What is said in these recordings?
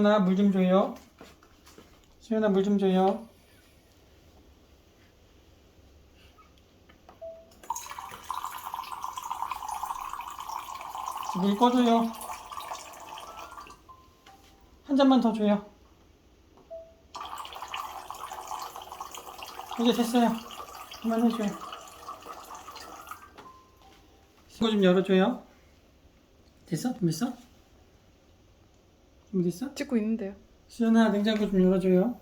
수연아 물 좀 줘요. 수연아 물 좀 줘요. 물 꺼줘요. 한 잔만 더 줘요. 이제 됐어요. 그만 해줘요. 이거 좀 열어줘요. 됐어? 준비했 어? 준비됐어? 찍고 있는데요. 수연아 냉장고 좀 열어줘요.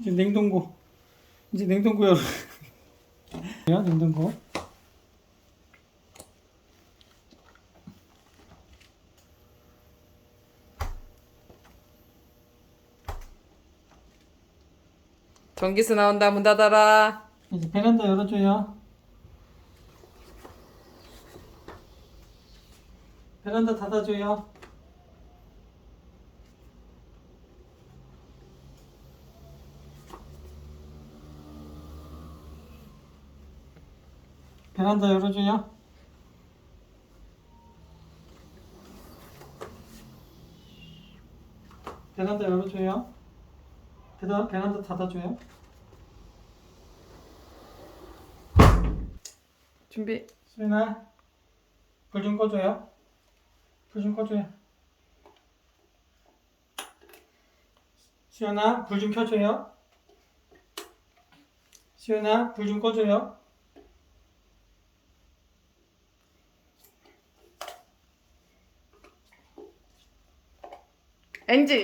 이제 냉동고 이제 냉동고 열어. 야 냉동고. 전기세 나온다. 문 닫아라. 이제 베란다 열어줘요. 베란다 닫아줘요. 베란다 열어줘요. 베란다 열어줘요. 베란다, 닫아줘요. 준비. 수인아, 불 좀 꺼줘요. 불 좀 꺼줘요. 수연아, 불 좀 켜줘요. 수연아, 불 좀 꺼줘요. 엔지.